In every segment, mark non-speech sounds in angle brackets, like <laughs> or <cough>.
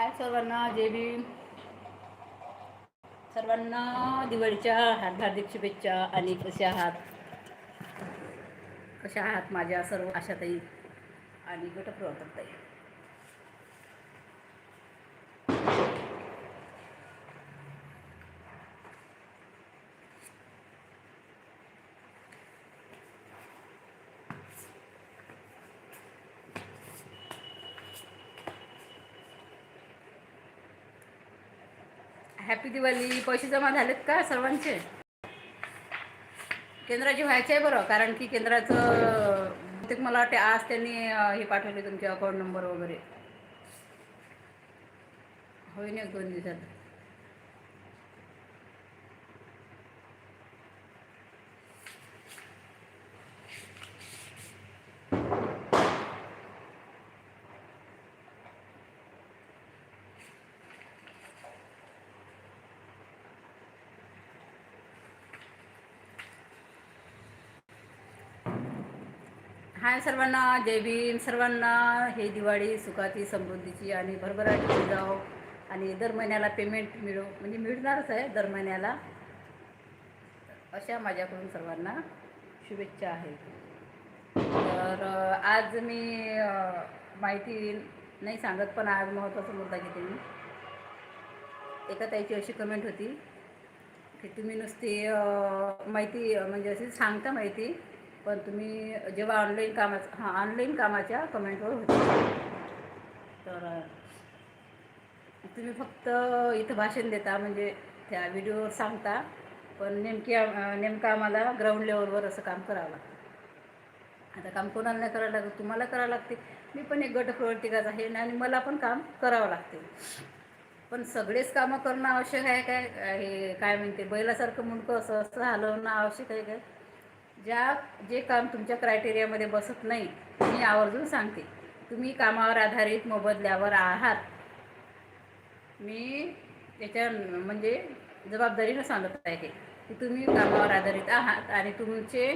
हाय सर्वांना जे बी सर्वांना दिवाळीच्या हार्दिक हार्दिक शुभेच्छा आणि कसे आहात? कशा आहात माझ्या सर्व आशाताई आणि गटप्रवर्तकताई? हॅपी दिवाळी पैसे जमा झालेत का सर्वांचे? केंद्राचे व्हायचे आहे बरं कारण की केंद्राचं बहुतेक मला वाटते आज त्यांनी हे पाठवले तुमचे अकाउंट नंबर वगैरे. होईन एक दोन दिवसात. हाय सर्वांना जय भीम. सर्वांना हे दिवाळी सुखाची समृद्धीची आणि भरभराटीची जाओ आणि दर महिन्याला पेमेंट मिळो. म्हणजे मिळणारच आहे दर महिन्याला. अशा माझ्याकडून सर्वांना शुभेच्छा आहेत. तर आज मी माहिती नाही सांगत पण आज महत्त्वाचा मुद्दा घेते मी. एका ताईची अशी कमेंट होती की तुम्ही नुसती माहिती म्हणजे अशी सांगता माहिती पण तुम्ही जेव्हा ऑनलाईन कामाचं हां ऑनलाईन कामाच्या कमेंटवर होते. तर तुम्ही फक्त इथं भाषण देता म्हणजे त्या व्हिडिओवर सांगता पण नेमकी नेमकं आम्हाला ग्राउंड लेवलवर असं काम करावं लागतं. आता काम कोणाला नाही करावं लागतं तुम्हाला करावं लागते. मी पण एक गट प्रवर्तिकाच आहे आणि मला पण काम करावं लागते. पण सगळेच कामं करणं आवश्यक आहे काय? हे काय म्हणते बैलासारखं मुंडकं असं असं हलवणं आवश्यक आहे काय? ज्या जे काम तुमच्या क्रायटेरियामध्ये बसत नाही मी आवर्जून सांगते. तुम्ही कामावर आधारित मोबदल्यावर आहात. मी त्याच्या म्हणजे जबाबदारीनं सांगत आहे की तुम्ही कामावर आधारित आहात आणि तुमचे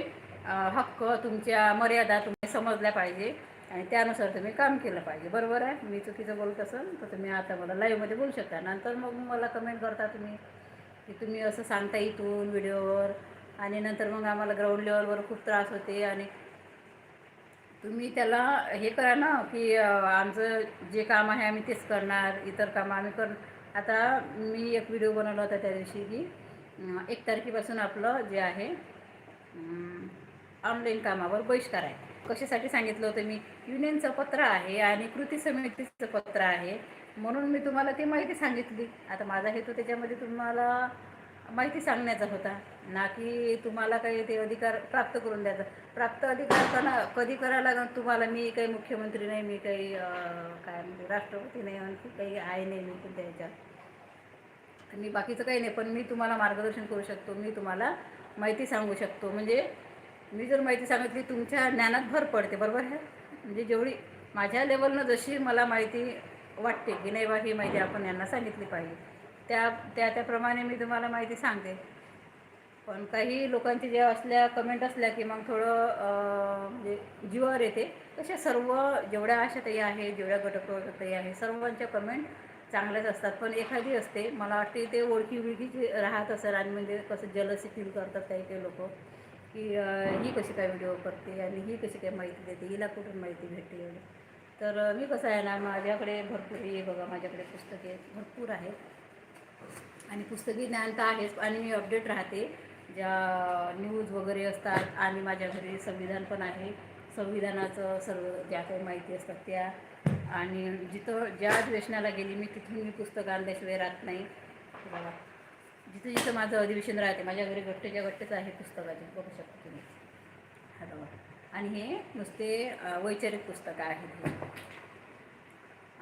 हक्क तुमच्या मर्यादा तुम्ही समजल्या पाहिजे आणि त्यानुसार तुम्ही काम केलं पाहिजे. बरोबर आहे? मी चुकीचं बोलत असेल तर तुम्ही आता मला लाईव्हमध्ये बोलू शकता. नंतर मग मला कमेंट करता तुम्ही की तुम्ही असं सांगता इथून व्हिडिओवर आणि नंतर मग आम्हाला ग्राउंड लेवलवर खूप त्रास होते आणि तुम्ही त्याला हे करा ना की आमचं जे काम आहे आम्ही तेच करणार इतर कामं आम्ही कर आता मी एक व्हिडिओ बनवला होता त्या दिवशी की एक तारखेपासून आपलं जे आहे ऑनलाईन कामावर बहिष्कार आहे. कशासाठी सांगितलं होतं मी? युनियनचं पत्र आहे आणि कृती समितीचं पत्र आहे. म्हणून मी तुम्हाला ती माहिती सांगितली. आता माझा हेतू त्याच्यामध्ये तुम्हाला माहिती सांगण्याचा होता. ना की तुम्हाला काही ते अधिकार प्राप्त करून द्यायचा. प्राप्त अधिकार त्यांना कधी करायला लागेल तुम्हाला? मी काही मुख्यमंत्री नाही मी काही काय म्हणते राष्ट्रपती नाही आणखी काही आहे नाही मी पण त्याच्यात मी बाकीचं काही नाही पण मी तुम्हाला मार्गदर्शन करू शकतो मी तुम्हाला माहिती सांगू शकतो. म्हणजे मी जर माहिती सांगितली तुमच्या ज्ञानात भर पडते बरोबर आहे? म्हणजे जेवढी माझ्या लेवलनं जशी मला माहिती वाटते की नाही बा ही माहिती आपण यांना सांगितली पाहिजे. त्या त्या त्याप्रमाणे मी तुम्हाला माहिती सांगते. पण काही लोकांची जे असल्या कमेंट असल्या की मग थोडं म्हणजे जीवावर येते. तशा सर्व जेवढ्या आशाताई आहे जेवढ्या गटप्रवर्तकताई आहे सर्वांच्या कमेंट चांगल्याच असतात. पण एखादी असते मला वाटते ते ओळखी विळखीची राहत असेल आणि म्हणजे कसं जलसी फील करतात काही काही लोक की ही कशी काय व्हिडिओ करते आणि ही कशी काय माहिती देते हिला कुठून माहिती भेटते एवढी. तर मी कसं आहे ना माझ्याकडे भरपूर हे बघा माझ्याकडे पुस्तके भरपूर आहेत आणि पुस्तकी ज्ञान तर आहेच आणि मी अपडेट राहते. ज्या न्यूज वगैरे असतात आणि माझ्या घरी संविधान पण आहे. संविधानाचं सर्व ज्या काही माहिती असतात त्या. आणि जिथं ज्या अधिवेशनाला गेली मी तिथून मी पुस्तकं आणल्याशिवाय राहत नाही. बघा. जिथं जिथं माझं अधिवेशन राहते माझ्या घरी घट्टच्या घट्टच आहे पुस्तकाचे. बघू शकता तुम्ही. हा बघा. आणि हे नुसते वैचारिक पुस्तकं आहेत.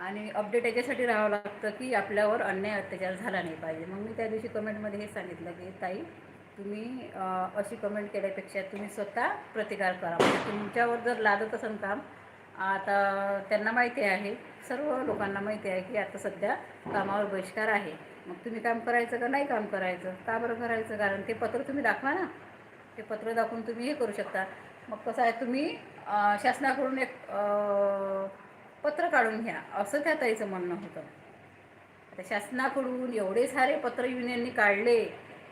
आणि अपडेट याच्यासाठी राहावं लागतं की आपल्यावर अन्याय अत्याचार झाला नाही पाहिजे. मग मी त्या दिवशी कमेंटमध्ये हे सांगितलं की ताई तुम्ही अशी कमेंट केल्यापेक्षा तुम्ही स्वतः प्रतिकार करा. म्हणजे तुमच्यावर जर लादत असेल काम आता त्यांना माहिती आहे सर्व लोकांना माहिती आहे की आता सध्या कामावर बहिष्कार आहे. मग तुम्ही काम करायचं का नाही काम करायचं? का बरं करायचं? कारण ते पत्र तुम्ही दाखवा ना. ते पत्र दाखवून तुम्ही हे करू शकता. मग कसं आहे तुम्ही शासनाकडून एक पत्र काढून घ्या असं त्या ताईचं म्हणणं होतं. आता शासनाकडून एवढे सारे पत्र युनियननी काढले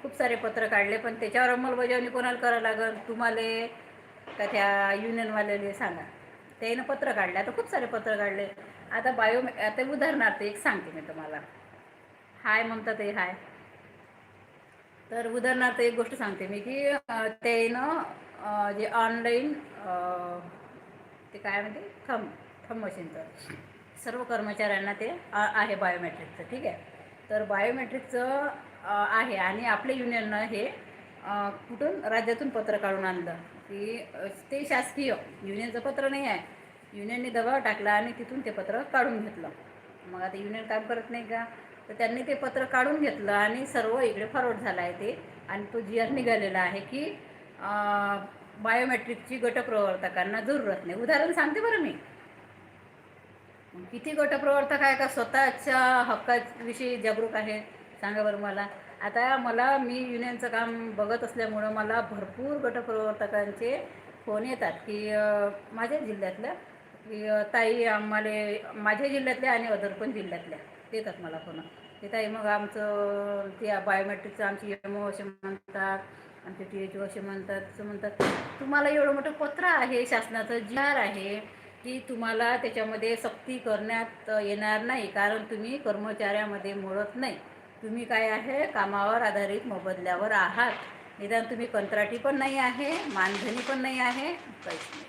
खूप सारे पत्र काढले पण त्याच्यावर अंमलबजावणी कोणाला करावं लागेल? तुम्हाला का त्या युनियनवाल्याला सांगा? त्यानं पत्र काढले आता खूप सारे पत्र काढले. आता बायो आता उदाहरणार्थ एक सांगते मी तुम्हाला. हाय म्हणतात ते हाय. तर उदाहरणार्थ एक गोष्ट सांगते मी की त्यानं जे ऑनलाईन ते काय म्हणते? थंब. थंब मशीनचं सर्व कर्मचाऱ्यांना ते आ- आहे बायोमेट्रिकचं ठीक आहे? तर बायोमेट्रिकचं आहे आणि आपल्या युनियननं हे कुठून? राज्यातून पत्र काढून आणलं. की ते शासकीय युनियनचं पत्र नाही आहे. युनियनने दबाव टाकला आणि तिथून ते पत्र काढून घेतलं. मग आता युनियन काम करत नाही का? तर त्यांनी ते पत्र काढून घेतलं आणि सर्व इकडे फॉरवर्ड झाला आहे ते. आणि तो जी आर निघालेला आहे की बायोमेट्रिकची गटप्रवर्तकांना जरूरत नाही. उदाहरण सांगते बरं मी. किती गटप्रवर्तक आहे का? स्वतःच्या हक्काविषयी जागरूक आहे. सांगा बरं मला. आता मला मी युनियनचं काम बघत असल्यामुळं मला भरपूर गटप्रवर्तकांचे फोन येतात की माझ्या जिल्ह्यातल्या की ताई आम्हाला माझ्या जिल्ह्यातल्या आणि अदर पण जिल्ह्यातल्या येतात मला फोन. ते ताई मग आमचं ते बायोमेट्रिकचं आमची एम ओ असे म्हणतात आमचे टी एच ओ असे म्हणतात असं म्हणतात. तुम्हाला एवढं मोठं पत्र आहे शासनाचं जी आर आहे. की तुम्हाला त्याच्यामध्ये सक्ती करण्यात येणार नाही कारण तुम्ही कर्मचाऱ्यामध्ये मोडत नाही. तुम्ही काय आहे? कामावर आधारित मोबदल्यावर आहात. निदान तुम्ही कंत्राटी पण नाही आहे मानधनी पण नाही आहे. काहीच नाही.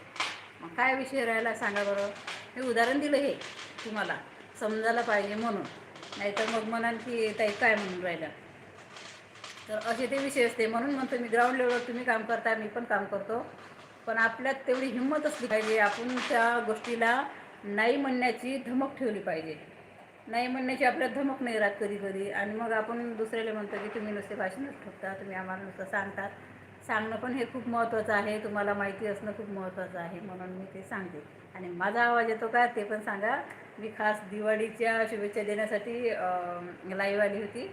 मग काय विषय राहिला सांगा बरं? हे उदाहरण दिलं हे तुम्हाला. समजायला पाहिजे म्हणून. नाहीतर मग म्हणाल की ताई काय म्हणून राहिलं? तर असे ते विषय असते. म्हणून म्हणतो मी ग्राउंड लेवलवर तुम्ही काम करता मी पण काम करतो. पण आपल्यात तेवढी हिंमत असली पाहिजे आपण त्या गोष्टीला नाही म्हणण्याची धमक ठेवली पाहिजे. नाही म्हणण्याची आपल्यात धमक नाही राहत कधी कधी. आणि मग आपण दुसऱ्याला म्हणतो की तुम्ही नुसते भाषणच ठोकता तुम्ही आम्हाला नुसतं सांगतात. सांगणं पण हे खूप महत्त्वाचं आहे. तुम्हाला माहिती असणं खूप महत्त्वाचं आहे म्हणून मी ते सांगते. आणि माझा आवाज येतो का ते पण सांगा. मी खास दिवाळीच्या शुभेच्छा देण्यासाठी लाईव्ह आली होती.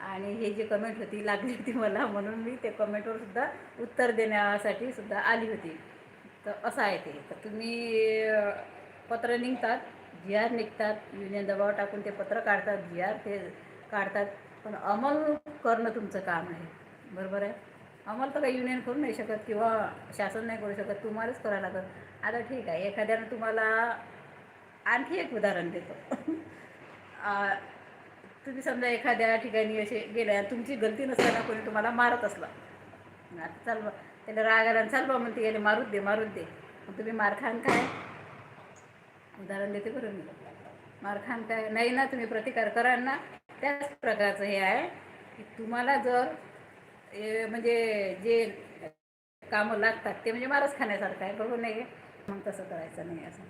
आणि हे जे कमेंट होती लागली होती मला म्हणून मी ते कमेंटवर सुद्धा उत्तर देण्यासाठी सुद्धा आली होती. तर असं आहे ते. तर तुम्ही पत्र निघतात जी आर निघतात युनियन दबाव टाकून ते पत्र काढतात जी आर ते काढतात. पण अमल करणं तुमचं काम आहे. बरोबर आहे? अमल तर काही युनियन करू नाही शकत किंवा शासन नाही करू शकत तुम्हालाच करावं लागत. आता ठीक आहे. एखाद्यानं तुम्हाला आणखी एक उदाहरण देतो. <laughs> तुम्ही समजा एखाद्या ठिकाणी असे गेले तुमची गलती नसताना कोणी तुम्हाला मारत असला. आता चाल बा. त्याला राग आला चाल बा म्हणते गेले मारूच दे मारूच दे. मग तुम्ही मारखान काय? उदाहरण देते बरं मी. मारखान काय? नाही ना तुम्ही प्रतिकार कराल ना. त्याच प्रकारचं हे आहे की तुम्हाला जर म्हणजे जे कामं लागतात ते म्हणजे मारच खाण्यासारखं आहे. बरोबर नाही आहे? मग तसं करायचं नाही असं.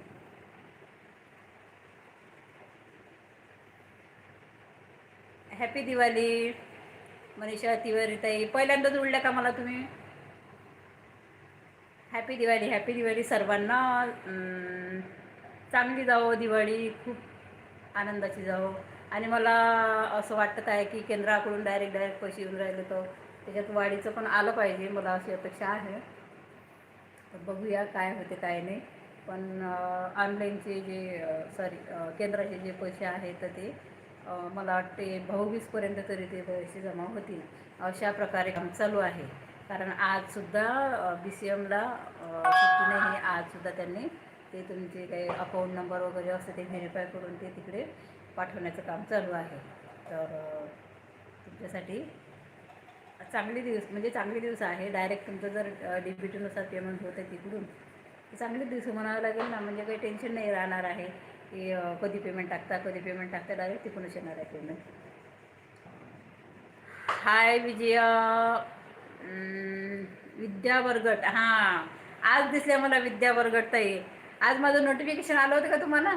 हॅपी दिवाळी मनीषा तिवारी ताई उडल्या का मला तुम्ही? हॅपी दिवाळी हॅपी दिवाळी सर्वांना. चांगली जावो दिवाळी खूप आनंदाची जावो. आणि मला असं वाटत आहे की केंद्राकडून डायरेक्ट डायरेक्ट पैसे येऊन राहिले तर त्याच्यात वाढीचं पण आलं पाहिजे मला अशी अपेक्षा आहे. तर बघूया काय होते काय नाही. पण ऑनलाईनचे जे सॉरी केंद्राचे जे पैसे आहेत तर ते मला वाटते भाऊबीजपर्यंत तरी ते पैसे जमा होतील. अशा प्रकारे काम चालू आहे. कारण आजसुद्धा बी सी एमला सुट्टी नाही आहे. आजसुद्धा त्यांनी ते तुमचे काही अकाउंट नंबर वगैरे असं ते व्हेरीफाय करून ते तिकडे पाठवण्याचं काम चालू आहे. तर तुमच्यासाठी चांगले दिवस म्हणजे चांगले दिवस आहे. डायरेक्ट तुमचं जर डी बी टीनुसार पेमेंट होतं आहे तिकडून चांगले दिवस म्हणावं लागेल ना. म्हणजे काही टेन्शन नाही राहणार आहे. की कधी पेमेंट टाकता कधी पेमेंट टाकता डायरेक्ट तिकडूनच येणार आहे पेमेंट हाय विजय. विद्या बरगट. हां आज दिसल्या मला विद्या बरगट ताई. आज माझं नोटिफिकेशन आलं होतं का तुम्हाला?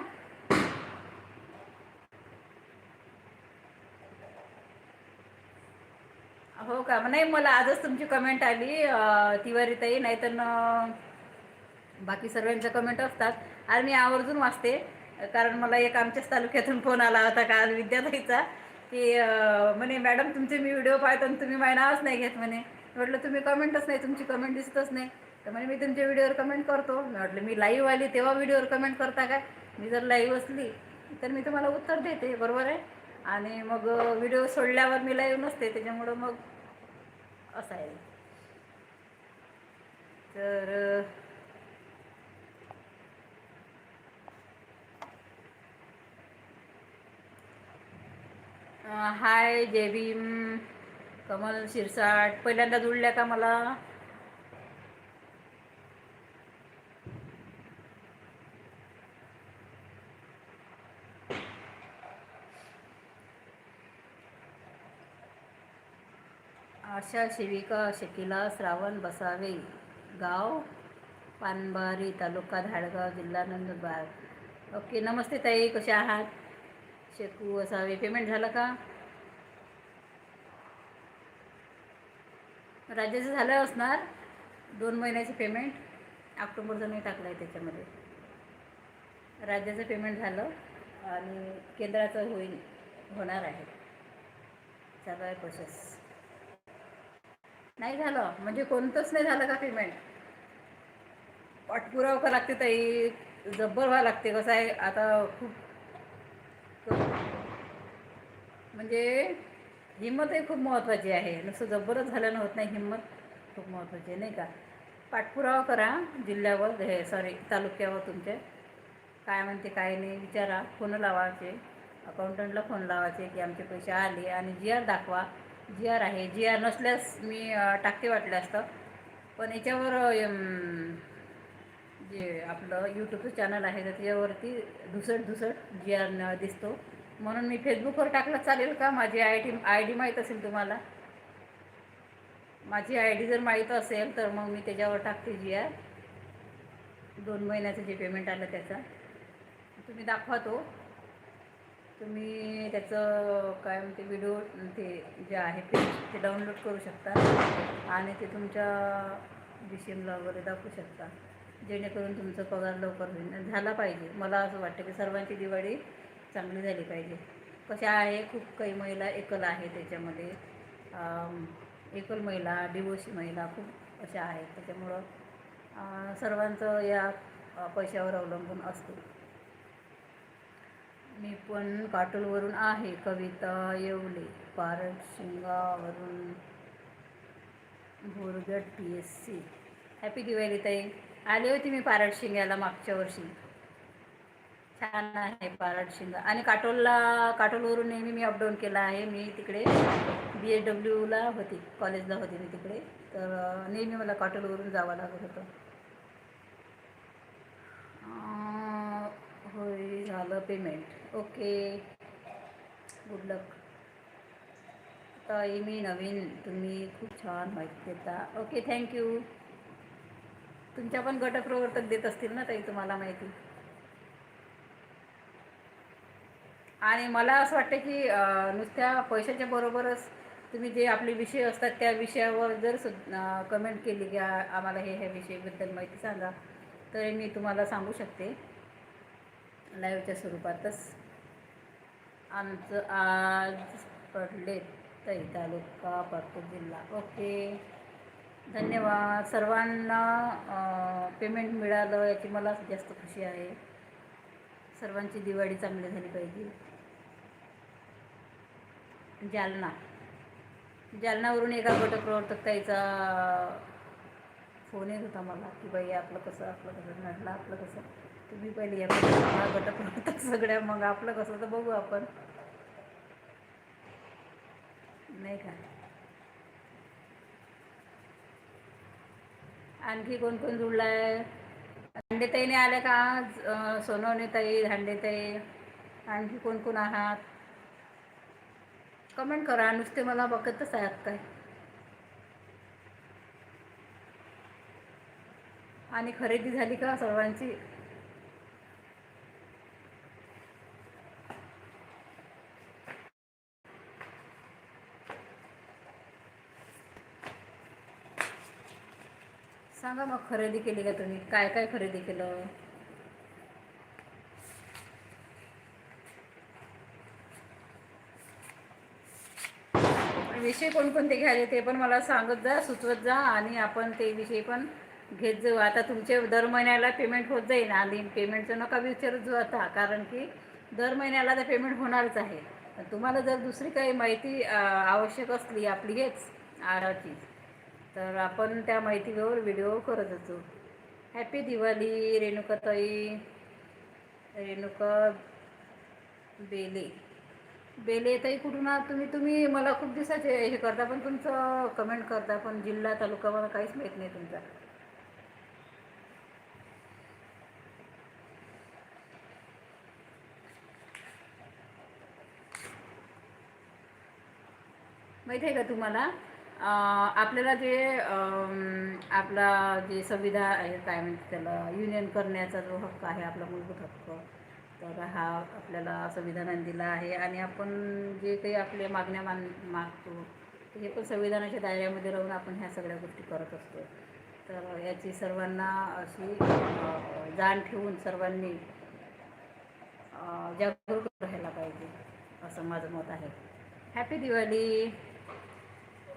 हो का? नाही मला आजच तुमची कमेंट आली तिवारी ताई. नाहीतर तर बाकी सर्वांच्या कमेंट असतात. आणि मी आवर्जून वाचते. कारण मला एक आमच्याच तालुक्यातून फोन आला होता का आज विद्याताईचा की म्हणे मॅडम तुमचे मी व्हिडिओ पाहतो आणि तुम्ही माझं नावच नाही घेत म्हणे. म्हटलं तुम्ही कमेंटच नाही तुमची कमेंट दिसतच नाही. तर म्हणे मी तुमच्या व्हिडिओवर कमेंट करतो. म्हटलं मी लाईव्ह आली तेव्हा व्हिडिओवर कमेंट करता काय? मी जर लाईव्ह असली तर मी तुम्हाला उत्तर देते बरोबर आहे? आणि मग व्हिडिओ सोडल्यावर मी लाईव्ह नसते त्याच्यामुळं मग असं आहे. तर हाय जय भीम कमल शिरसाट. पहिल्यांदा जुळल्या का मला? आशा शिविका शकिला श्रावण बसावे गाव पानबारी तालुका धाडगाव जिल्हा नंदुरबार. ओके नमस्ते ताई कशा आहात? शेकू असावे पेमेंट झालं का? राज्याचं झालं असणार. दोन महिन्याचे पेमेंट ऑक्टोबरचं नाही टाकलं आहे त्याच्यामध्ये. राज्याचं पेमेंट झालं आणि केंद्राचं होईल होणार आहे. चालू आहे प्रोसेस नाही झालं. म्हणजे कोणतंच नाही झालं का पेमेंट पाठपुरावा का लागते ताई. जब्बर व्हावं लागते. कसं आहे? आता खूप म्हणजे हिंमतही खूप महत्त्वाची आहे. नुसतं जबरच झाल्यानं होत नाही हिंमत खूप महत्त्वाची आहे नाही का? पाठपुरावा करा जिल्ह्यावर हे सॉरी तालुक्यावर तुमच्या काय म्हणते काय नाही विचारा. फोन लावायचे. अकाउंटंटला फोन लावायचे की आमचे पैसे आले आणि जी आर दाखवा. जी आर आहे. जी आर नसल्यास मी टाकते वाटलं असतं पण याच्यावर जे आपलं यूट्यूबचं चॅनल आहे तर त्याच्यावरती धुसट धुसट जी आर दिसतो. म्हणून मी फेसबुकवर टाकलं चालेल का? माझी आय डी आय डी माहीत असेल तुम्हाला? माझी आय डी जर माहीत असेल तर मग मी त्याच्यावर टाकते जी आर दोन महिन्याचं जे पेमेंट आलं त्याचा. तुम्ही दाखवा तो. तुम्ही त्याचं काय म्हणते व्हिडिओ ते जे आहे ते ते डाउनलोड करू शकता. आणि ते तुमच्या डिशिमला वगैरे दाखवू शकता. जेणेकरून तुमचा पगार लवकर होईल. झाला पाहिजे. मला असं वाटतं की सर्वांची दिवाळी चांगली झाली पाहिजे. कशा आहे? खूप काही महिला एकल आहे त्याच्यामध्ये. एकल महिला डिवोशी महिला खूप अशा आहेत. त्याच्यामुळं सर्वांचं या पैशावर अवलंबून असतो. मी पण काटोलवरून आहे. Kavita Yewale पारशिंगावरून Bhorgad P S C happy Diwali ताई. आली होती मी पारट शिंग्याला मागच्या वर्षी. छान आहे पारड शिंग. आणि काटोलला काटोलवरून नेहमी मी अपडाऊन केला आहे. मी तिकडे बी एच डब्ल्यूला होती कॉलेजला होती मी तिकडे. तर नेहमी मला काटोलवरून जावं लागत होतं. होय झालं पेमेंट ओके गुड लक ताई मी नवीन. तुम्ही खूप छान माहिती देता. ओके थँक्यू तुमच्या पण गटप्रवर्तक देत असतील ना ताई तुम्हाला माहिती. आणि मला असं वाटतं की नुसत्या पैशाच्या बरोबरच तुम्ही जे आपले विषय असतात त्या विषयावर जर सु कमेंट केली की आम्हाला हे ह्या विषयाबद्दल माहिती सांगा तर मी तुम्हाला सांगू शकते. लाईव्हच्या स्वरूपातच. आमचं आज पडले तई तालुका पातूर जिल्हा. ओके धन्यवाद. सर्वांना पेमेंट मिळालं याची मला जास्त खुशी आहे. सर्वांची दिवाळी चांगली झाली पाहिजे. जालना. जालनावरून एका गटप्रवर्तकताईचा फोन येत होता मला की बाई आपलं कसं आपलं कसं म्हटलं आपलं कसं. तुम्ही पहिले या गटप्रवर्तक सगळ्या मग आपलं कसं तर बघू आपण. नाही का? आणखी कोण कोण जुळलं आहे धांडेताईने आल्या का? आज ताई धांडेताई आणखी कोण कोण आहात? कमेंट करा नुसते मला बघतच आहात काय? आणि खरेदी झाली का सर्वांची? सांगा मग खरेदी केली का तुम्ही? काय काय खरेदी केलं? विषय कोणकोणते घ्यायचे ते पण मला सांगत जा सुचवत जा आणि आपण ते विषय पण घेत जाऊ. आता तुमचे दर महिन्याला पेमेंट होत जाईल आणि पेमेंटचं नका विचारत जाऊ आता कारण की दर महिन्याला तर पेमेंट होणारच आहे. तुम्हाला जर दुसरी काही माहिती आवश्यक असली आपली हेच आराची तर आपण त्या माहितीवर व्हिडिओ करत असतो हॅपी दिवाळी रेणुकाताई. रेणुका बेले. बेले ताई कुठून आहात तुम्ही? तुम्ही मला खूप दिवसाचे हे करता पण तुमचं कमेंट करता पण जिल्हा तालुका मला काहीच माहीत नाही तुमचा. माहिती आहे का तुम्हाला? आपल्याला जे आपला जे संविधान आहे काय म्हणते त्याला युनियन करण्याचा जो हक्क आहे आपला मूलभूत हक्क तर हा आपल्याला संविधानाने दिला आहे. आणि आपण जे काही आपल्या मागण्या मान मागतो ते हे पण संविधानाच्या दायऱ्यामध्ये राहून आपण ह्या सगळ्या गोष्टी करत असतो. तर याची सर्वांना अशी जाण ठेवून सर्वांनी जागरूक राहायला पाहिजे असं माझं मत आहे. हॅपी दिवाळी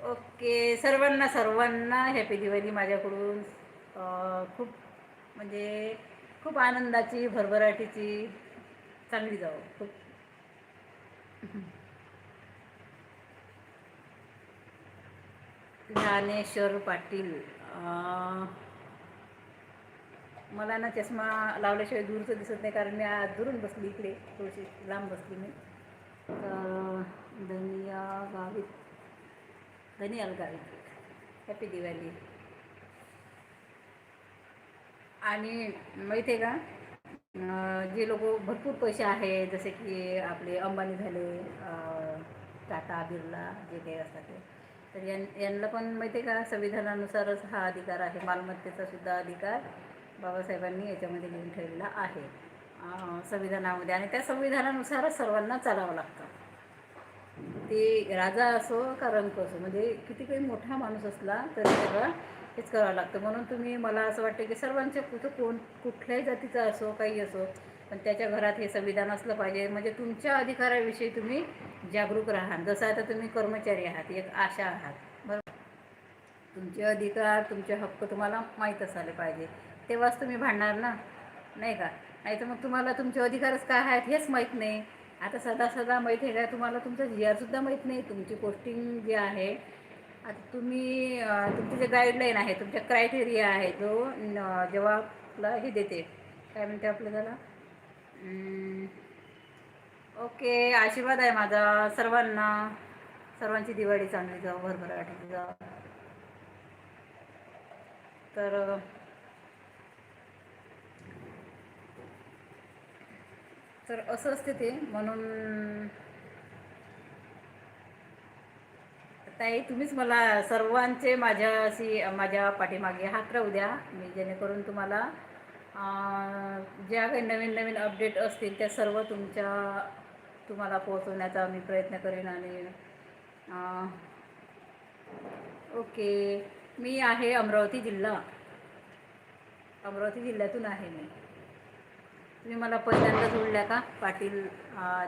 ओके सर्वांना सर्वांना हॅपी दिवाळी माझ्याकडून. खूप म्हणजे खूप आनंदाची भरभराटीची चांगली जाऊ खूप. ज्ञानेश्वर पाटील मला ना चष्मा लावल्याशिवाय दूरचं दिसत नाही कारण मी आज दुरून बसली इकडे थोडीशी लांब बसली मी. तर धनिया गावित धनियाल गावित हॅपी दिवाळी आणि माहिती आहे का जे लोक भरपूर पैसे आहे जसे की आपले अंबानी झाले टाटा बिर्ला जे काही असतात ते. तर यां यांना पण माहिती आहे का? संविधानानुसारच हा अधिकार आहे. मालमत्तेचा सुद्धा अधिकार बाबासाहेबांनी याच्यामध्ये लिहून ठेवलेला आहे. संविधानामध्ये. आणि त्या संविधानानुसारच सर्वांना चालावं लागतं. ते राजा असो का रंक असो म्हणजे किती काही मोठा माणूस असला तरी सगळं हेच करावं लागतं. म्हणून तुम्ही मला असं वाटतं की सर्वांच्या कुठं कोण कुठल्याही जातीचा असो काही असो पण त्याच्या घरात हे संविधान असलं पाहिजे. म्हणजे तुमच्या अधिकाराविषयी तुम्ही जागरूक राहाल जसं आता तुम्ही कर्मचारी आहात एक आशा आहात. बरोबर? तुमचे अधिकार तुमचे हक्क तुम्हाला माहीत असायला पाहिजे. तेव्हाच तुम्ही भांडणार ना? नाही का? नाही तर मग तुम्हाला तुमचे अधिकारच काय आहेत हेच माहीत नाही. आता सदा सदा माहीत आहे का तुम्हाला तुमचं जी आरसुद्धा माहीत नाही तुमची पोस्टिंग जी आहे. आता तुम्ही तुमचे जे गाईडलाईन आहे तुमच्या क्रायटेरिया आहे जो जेव्हा आपला हे देते काय म्हणते आपलं त्याला? ओके आशीर्वाद आहे माझा सर्वांना. सर्वांची दिवाळी चांगली जाऊ भरभराटी जाऊ तर तर असं असते ते. म्हणून ताई तुम्हीच मला सर्वांचे माझ्याशी माझ्या पाठीमागे हात राहू द्या. मी जेणेकरून तुम्हाला ज्या काही नवीन नवीन अपडेट असतील त्या सर्व तुमच्या तुम्हाला पोहोचवण्याचा मी प्रयत्न करेन आणि ओके. मी आहे अमरावती जिल्हा. अमरावती जिल्ह्यातून आहे मी. तुम्ही मला पहिल्यांदा जोडल्या का? पाटील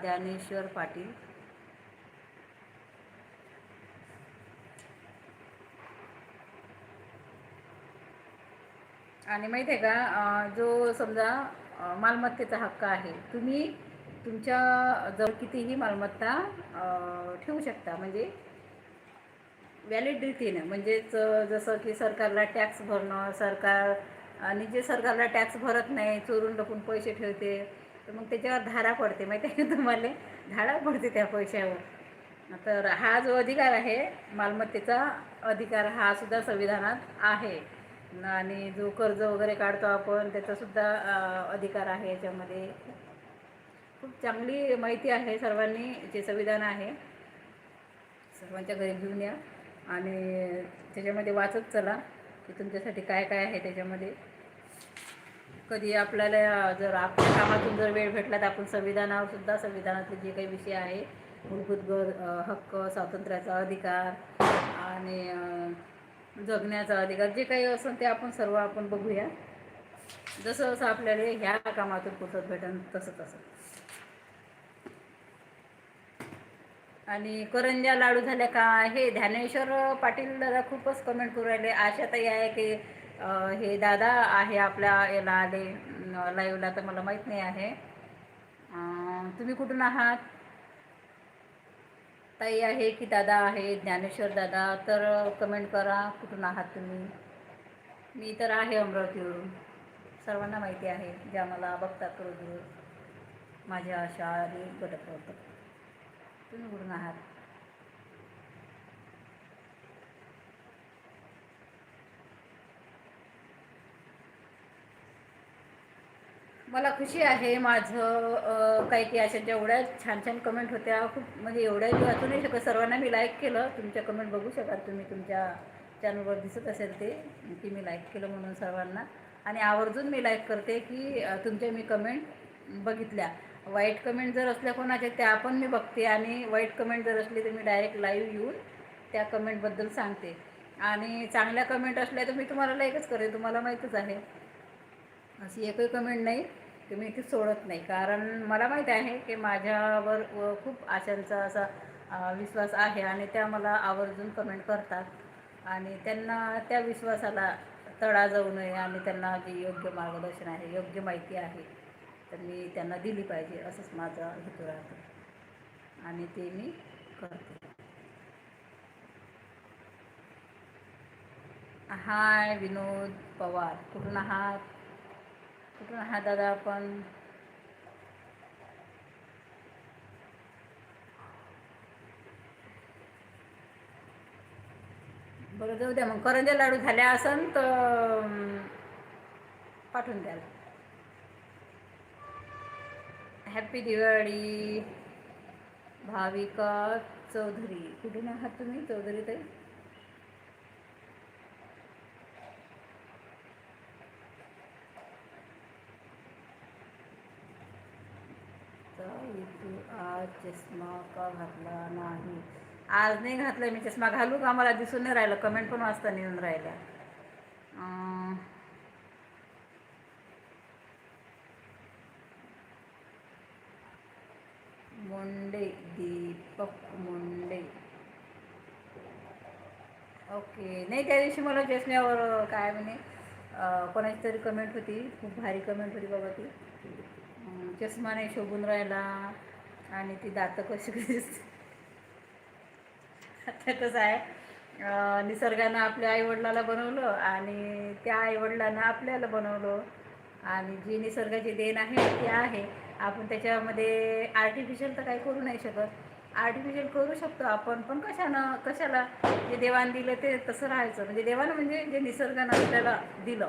ज्ञानेश्वर पाटील. आणि माहिती आहे का जो समजा मालमत्तेचा हक्क आहे तुम्ही तुमच्या जवळ कितीही मालमत्ता ठेवू शकता. म्हणजे व्हॅलिड रीतीनं. म्हणजेच जसं की सरकारला टॅक्स भरणं सरकार आणि जे सरकारला टॅक्स भरत नाही चोरून लपून पैसे ठेवते तर मग त्याच्यावर धारा पडते. माहिती आहे तुम्हाला? धारा पडते त्या पैशावर. तर हा जो अधिकार आहे मालमत्तेचा अधिकार हा सुद्धा संविधानात आहे. आणि जो कर्ज वगैरे काढतो आपण त्याचासुद्धा अधिकार आहे याच्यामध्ये. खूप चांगली माहिती आहे सर्वांनी जे संविधान आहे. सर्वांच्या घरी घेऊन या. आणि त्याच्यामध्ये वाचत चला. की तुमच्यासाठी काय काय आहे त्याच्यामध्ये? कधी आपल्याला जर आपल्या कामातून जर वेळ भेटला तर आपण संविधानावर सुद्धा संविधानातले जे काही विषय आहे मूलभूत गर हक्क स्वातंत्र्याचा अधिकार आणि जगण्याचा अधिकार जे काही असेल ते आपण सर्व आपण बघूया. जसं जसं आपल्याला ह्या कामातून फुरसत भेटेल तसं तसं आणि करंज्या लाडू झाल्या का? हे ध्यानेश्वर पाटील दादा खूपच कमेंट करू राहिले. आशाताई आहे की हे दादा आहे आपल्या याला आले लाईव्हला तर मला माहीत नाही आहे. तुम्ही कुठून आहात? ताई आहे की दादा आहे? ज्ञानेश्वर दादा तर कमेंट करा. कुठून आहात तुम्ही? मी तर आहे अमरावतीवरून. सर्वांना माहिती आहे ज्या मला बघतात रोज रोज. माझ्या आशा आणि गटप्रवर्तक. तुम्ही कुठून आहात. मला खुशी आहे माझं काही काही अशा जेवढ्या छान छान कमेंट होत्या खूप म्हणजे एवढ्या वाचू नाही शकत सर्वांना मी लाईक केलं. तुमच्या कमेंट बघू शकाल तुम्ही तुमच्या चॅनलवर दिसत असेल ते की मी लाईक केलं म्हणून सर्वांना. आणि आवर्जून मी लाईक करते की तुमच्या मी कमेंट बघितल्या. वाईट कमेंट जर असल्या कोणाच्या त्या पण मी बघते आणि वाईट कमेंट जर असली तर मी डायरेक्ट लाईव्ह येऊन त्या कमेंटबद्दल सांगते. आणि चांगल्या कमेंट असल्या तर मी तुम्हाला लाईकच करेन तुम्हाला माहीतच आहे. अशी एकही कमेंट नाही की मी ती सोडत नाही. कारण मला माहीत आहे की माझ्यावर खूप आशांचा असा विश्वास आहे आणि त्या मला आवर्जून कमेंट करतात. आणि त्यांना त्या विश्वासाला तडा जाऊ नये आणि त्यांना जे योग्य मार्गदर्शन आहे योग्य माहिती आहे. तर मी त्यांना दिली पाहिजे असंच माझा हेतू राहतो. आणि ते मी करते. हाय विनोद पवार कुठून आहात? कुठून आहात दादा आपण? बरं जाऊ द्या मग करंजा लाडू झाल्या असन तर पाठवून द्याल. हॅपी दिवाळी. भाविका चौधरी. कुठून आहात तुम्ही? चौधरी ताई? तू आज चष्मा का घातला नाही? आज नाही घातला मी चष्मा. घालू का? मला दिसून नाही राहिलं. कमेंट पण वाचता येऊन राहिल्या मुंडे दीपक मुंडे ओके नाही त्या दिवशी मला चष्म्यावर काय म्हणे कोणाची तरी कमेंट होती खूप भारी कमेंट होती बाबा ती. चष्मा नाही शोभून राहिला आणि ती दातं कशी कशी आता कसं आहे निसर्गानं आपल्या आईवडिलाला बनवलं आणि त्या आईवडिलांना आपल्याला बनवलं. आणि जी निसर्गाची देण आहे ती आहे. आपण त्याच्यामध्ये आर्टिफिशियल तर काही करू नाही शकत. आर्टिफिशियल करू शकतो आपण. पण कशानं कशाला जे देवानं दिलं ते तसं राहायचं. म्हणजे देवानं म्हणजे जे निसर्गानं आपल्याला दिलं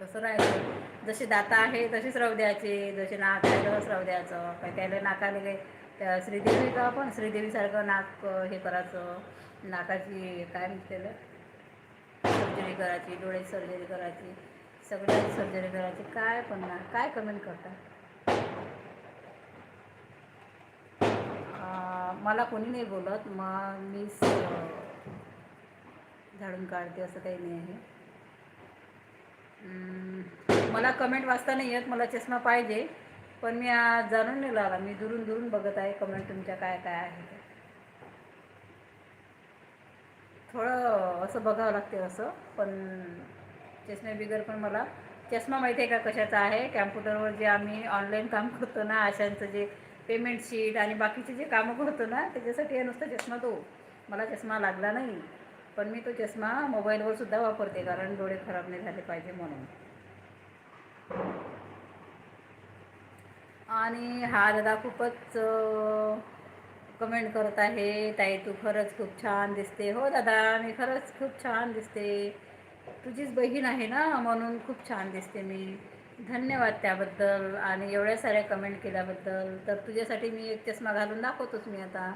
तसं राहायचं. जसे दाता आहे तसेच राहू द्यायचे. जसे नाक आहे तसंच राहू द्यायचं. काय त्याला नाकाले काही त्या श्रीदेवी का आपण श्रीदेवीसारखं नाक हे करायचं. नाकाची काय म्हणते त्याला? सर्जरी करायची डोळ्याची सर्जरी करायची. सगळ्याची सर्जरी करायची. काय पण ना काय कमेंट करतात मला कोणी नाही बोलत. मग मीच झाडून काढते असं काही नाही आहे. मला कमेंट वाचता नाही येत. मला चष्मा पाहिजे. पण मी आज जाणून नाही लावला मी दुरून दुरून बघत आहे. कमेंट तुमच्या काय काय आहे ते. थोडं असं बघावं लागते असं. पण चष्मे बिगर पण मला. चष्मा माहिती आहे का कशाचा आहे? कॅम्प्युटरवर जे आम्ही ऑनलाईन काम करतो ना अशांचं जे पेमेंट शीट आणि बाकीचे जे कामं करतो ना त्याच्यासाठी नुसतं चष्मा तो. मला चष्मा लागला नाही. पण मी तो चष्मा मोबाईलवर सुद्धा वापरते कारण डोळे खराब नाही झाले पाहिजे म्हणून. आणि हा दादा खूपच कमेंट करत आहे. ताई तू खरंच खूप छान दिसते. हो दादा मी खरंच खूप छान दिसते. तुझीच बहीण आहे ना म्हणून खूप छान दिसते मी. धन्यवाद त्याबद्दल आणि एवढ्या साऱ्या कमेंट केल्याबद्दल. तर तुझ्यासाठी मी एक चष्मा घालून दाखवतोच मी आता.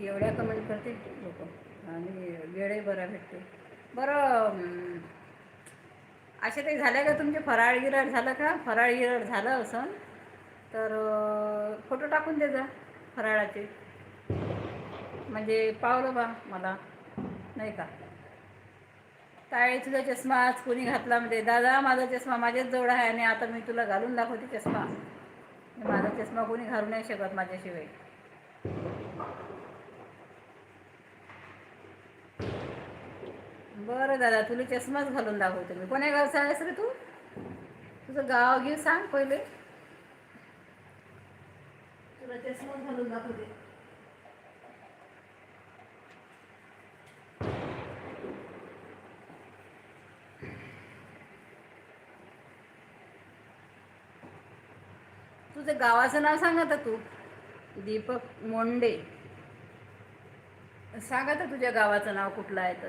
एवढ्या कमेंट करते लोक. आणि वेळही बरा भेटते. बरं असे काही झाले का तुमचे? फराळ गिराळ झालं का? फराळ गिराळ झालं असं? तर फोटो टाकून दे जा फराळाचे. म्हणजे पावलं बा मला नाही का? काय तुझा चष्मा आज कोणी घातला म्हणजे? दादा माझा चष्मा माझ्याच जवळ आहे आणि आता मी तुला घालून दाखवते चष्मा. माझा चष्मा कोणी घालू नाही शकत माझ्याशिवाय. बरं दादा तुला चष्माच घालून दाखवते मी. कोण्या गावचा आहेस रे तू? तुझं गाव घेऊ सांग पहिले. तुला चष्माच घालून दाखवते. तुझं गावाचं नाव सांग आता तू. दीपक मोंडे. सांग आता तुझ्या गावाचं नाव कुठलं आहे तर.